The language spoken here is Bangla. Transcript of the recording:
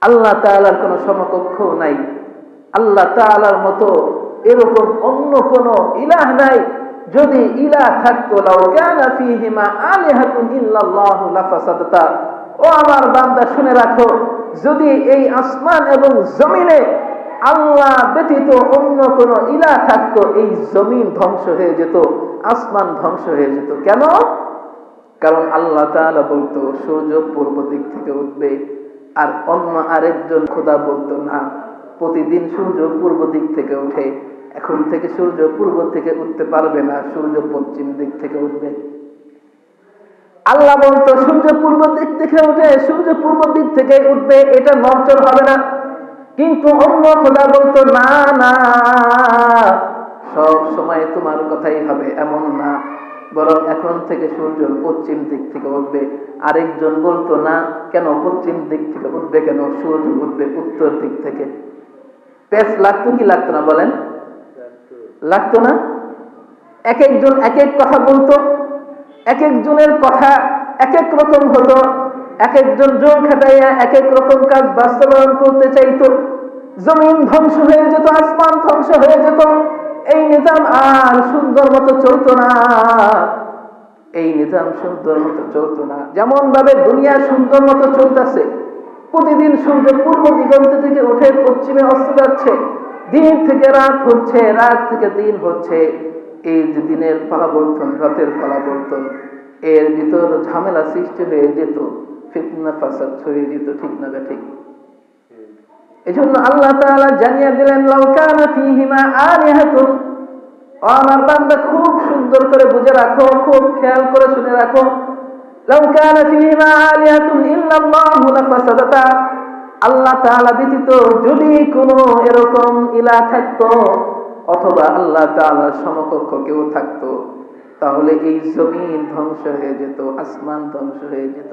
আল্লাহ তাআলার কোনো সমকক্ষ নাই। আল্লাহ তাআলার মতো এরকম অন্য কোন ইলাহ নাই। যদি ইলাহ থাকতো, লাউ ও আমার বান্দা, শুনে রাখো, যদি এই আসমান এবং জমিনে আল্লাহ ব্যতীত অন্য কোন ইলা থাকতো, এই জমিন ধ্বংস হয়ে যেত, আসমান ধ্বংস হয়ে যেত। কেন? কারণ আল্লাহ তাআলা বলতো, সূর্য পূর্ব দিক থেকে উঠবে। আর অন্য আরেকজন খোদা বলতো, না, প্রতিদিন সূর্য পূর্ব দিক থেকে উঠে এখন থেকে সূর্য পূর্ব থেকে উঠতে পারবে না, সূর্য পশ্চিম দিক থেকে উঠবে। আল্লাহ বলতো, সূর্য পূর্ব দিক থেকে উঠে, সূর্য পূর্ব দিক থেকে উঠবে, এটা নরচর হবে না। কিন্তু অন্য খোদা বলতো, না না, সব সময় তোমার কথাই হবে, এমন না। বরং এখন থেকে সূর্য পশ্চিম দিক থেকে উঠবে। আরেকজন বলতো, না, কেন পশ্চিম দিক থেকে উঠবে কেন? সূর্য উঠবে উত্তর দিক থেকে। পেস লাগতো কি লাগতো না বলেন? লাগতো না? এক একজন এক এক কথা বলতো এক একজনের কথা এক এক রকম হতো এক একজন জোর খাটাইয়া এক এক রকম কাজ বাস্তবায়ন করতে চাইতো। জমিন ধ্বংস হয়ে যেত, আসমান ধ্বংস হয়ে নিজাম, আর সুন্দর মতো চলতো না। এই নিজাম সুন্দর মতো চলতো না। যেমন ভাবে দুনিয়া সুন্দর মতো চলতেছে, প্রতিদিন সূর্য পূর্ব দিগন্ত থেকে উঠে পশ্চিমে অস্ত যাচ্ছে, দিন থেকে রাত হচ্ছে, রাত থেকে দিন হচ্ছে। এই যে দিনের পরাবর্তন রাতের পরাবর্তন এর ভিতর ঝামেলা সৃষ্টি হয়ে যেত, ফিতনা ফাসাদ ছড়িয়ে যেত, ঠিক না ঠিক? এই জন্য আল্লাহ তাআলা জানিয়ে দিলেন লাউকানা ফীহিমা আলিহাতুন আমার বান্দা খুব সুন্দর করে বুঝে রাখো, খুব খেয়াল করে শুনে রাখো। আল্লাহ তাআলা ব্যতীত যদি কোনো এরকম ইলা থাকতো, অথবা আল্লাহ তাআলার সমকক্ষ কেউ থাকতো, তাহলে এই জমিন ধ্বংস হয়ে যেত, আসমান ধ্বংস হয়ে যেত।